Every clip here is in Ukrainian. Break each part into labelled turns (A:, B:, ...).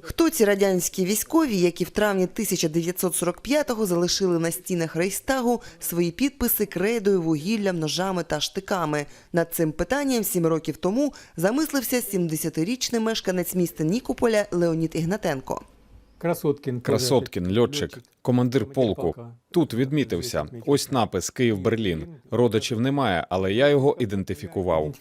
A: Хто ці радянські військові, які в травні 1945-го залишили на стінах Рейхстагу свої підписи крейдою, вугіллям, ножами та штиками? Над цим питанням сім років тому замислився 70-річний мешканець міста Нікополя Леонід Ігнатенко.
B: Красоткін.
C: Красоткін, льотчик, командир полку. Тут відмітився. Ось напис Київ-Берлін. Родичів немає, але я його ідентифікував.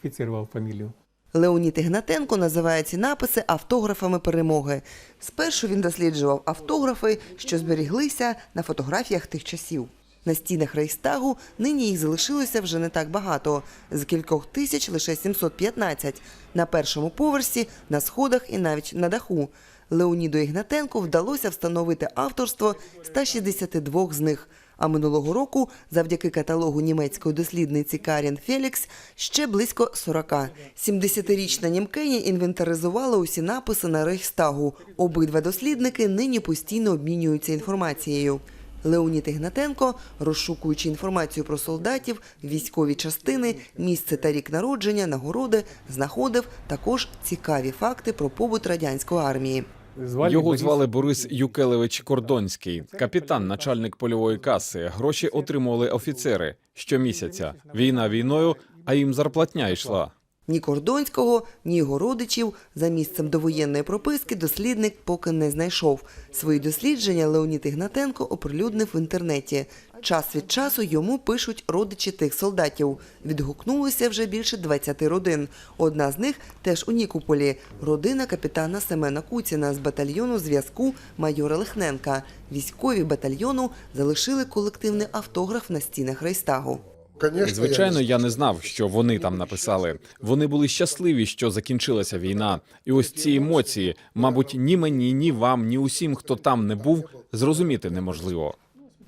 A: Леонід Ігнатенко називає ці написи автографами перемоги. Спершу він досліджував автографи, що зберіглися на фотографіях тих часів. На стінах Рейхстагу нині їх залишилося вже не так багато. З кількох тисяч лише 715. На першому поверсі, на сходах і навіть на даху. Леоніду Ігнатенку вдалося встановити авторство 162 з них. А минулого року, завдяки каталогу німецької дослідниці Карін Фелікс, ще близько 40. 70-річна німкиня інвентаризувала усі написи на Рейхстагу. Обидва дослідники нині постійно обмінюються інформацією. Леонід Ігнатенко, розшукуючи інформацію про солдатів, військові частини, місце та рік народження, нагороди, знаходив також цікаві факти про побут радянської армії.
C: Його
B: Борис
C: звали Борис Юкелевич Кордонський, капітан, начальник польової каси. Гроші отримували офіцери щомісяця. Війна війною, а їм зарплатня йшла.
A: Ні Кордонського, ні його родичів за місцем довоєнної прописки дослідник поки не знайшов. Свої дослідження Леонід Ігнатенко оприлюднив в інтернеті. Час від часу йому пишуть родичі тих солдатів. Відгукнулося вже більше 20 родин. Одна з них теж у Нікополі – родина капітана Семена Куціна з батальйону зв'язку майора Лихненка. Військові батальйону залишили колективний автограф на стінах Рейстагу.
C: Звичайно, я не знав, що вони там написали. Вони були щасливі, що закінчилася війна. І ось ці емоції, мабуть, ні мені, ні вам, ні усім, хто там не був, зрозуміти неможливо.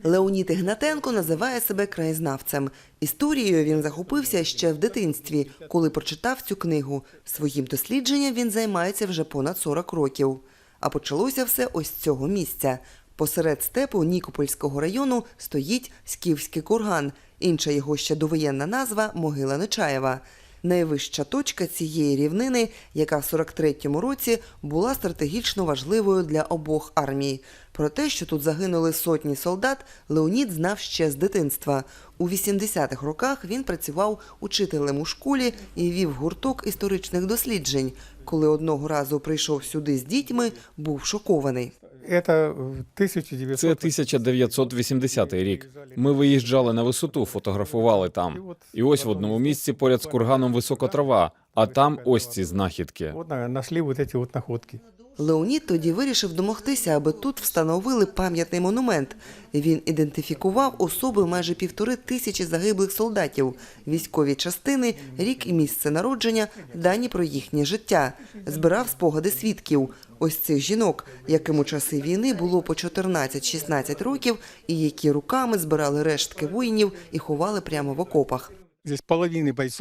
A: Леонід Ігнатенко називає себе краєзнавцем. Історією він захопився ще в дитинстві, коли прочитав цю книгу. Своїм дослідженням він займається вже понад 40 років. А почалося все ось з цього місця. Посеред степу Нікопольського району стоїть Скіфський курган. Інша його ще довоєнна назва Могила Нечаєва. Найвища точка цієї рівнини, яка в 43-му році була стратегічно важливою для обох армій. Про те, що тут загинули сотні солдат, Леонід знав ще з дитинства. У 80-х роках він працював учителем у школі і вів гурток історичних досліджень. Коли одного разу прийшов сюди з дітьми, був шокований.
B: Це 1900...
C: Це 1980 рік. Ми виїжджали на висоту, фотографували там. І ось в одному місці поряд з курганом висока трава, а там ось ці знахідки.
B: Нашли от ці вот находки.
A: Леонід тоді вирішив домогтися, аби тут встановили пам'ятний монумент. Він ідентифікував особи майже півтори тисячі загиблих солдатів, військові частини, рік і місце народження, дані про їхнє життя. Збирав спогади свідків. Ось цих жінок, яким у часи війни було по 14-16 років, і які руками збирали рештки воїнів і ховали прямо в окопах.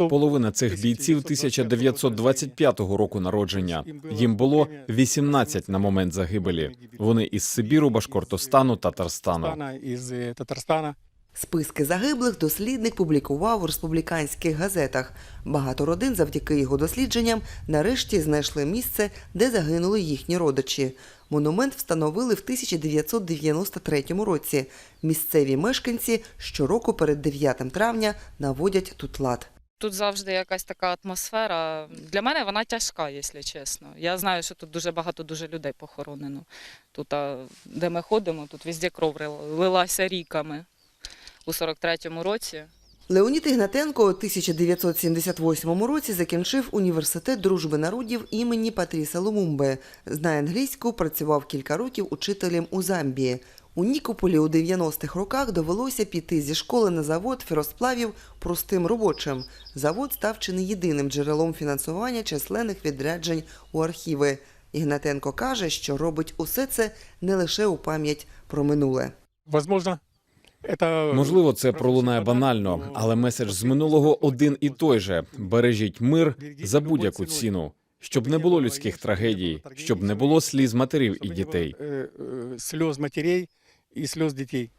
C: Половина цих бійців 1925 року народження. Їм було 18 на момент загибелі. Вони із Сибіру, Башкортостану, Татарстану.
B: Татарстана, э, Татарстана.
A: Списки загиблих дослідник публікував у республіканських газетах. Багато родин завдяки його дослідженням нарешті знайшли місце, де загинули їхні родичі. Монумент встановили в 1993 році. Місцеві мешканці щороку перед 9 травня наводять тут лад.
D: Тут завжди якась така атмосфера. Для мене вона тяжка, якщо чесно. Я знаю, що тут дуже багато дуже людей похоронено. Тут, а, де ми ходимо, тут везде кров лилася ріками у 43-му році.
A: Леонід Ігнатенко у 1978 році закінчив університет дружби народів імені Патріса Лумумби. Знає англійську, працював кілька років учителем у Замбії. У Нікополі у 90-х роках довелося піти зі школи на завод феросплавів простим робочим. Завод став чи не єдиним джерелом фінансування численних відряджень у архіви. Ігнатенко каже, що робить усе це не лише у пам'ять про минуле.
B: Возможно.
C: Можливо, це пролунає банально, але меседж з минулого один і той же: бережіть мир за будь-яку ціну, щоб не було людських трагедій, щоб не було сліз матерів і
B: чтобы не было,
C: дітей.
B: э, э, слез матерей и слез детей.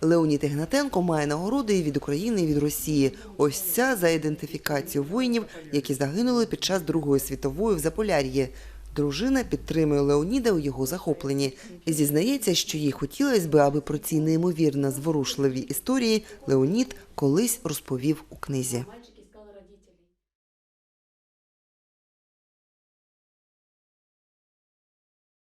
A: Леонід Ігнатенко має нагороди і від України, і від Росії. Ось ця за ідентифікацію воїнів, які загинули під час Другої світової в Заполяр'ї. Дружина підтримує Леоніда у його захопленні зізнається, що їй хотілося би, аби про ці неймовірно зворушливі історії Леонід колись розповів у книзі.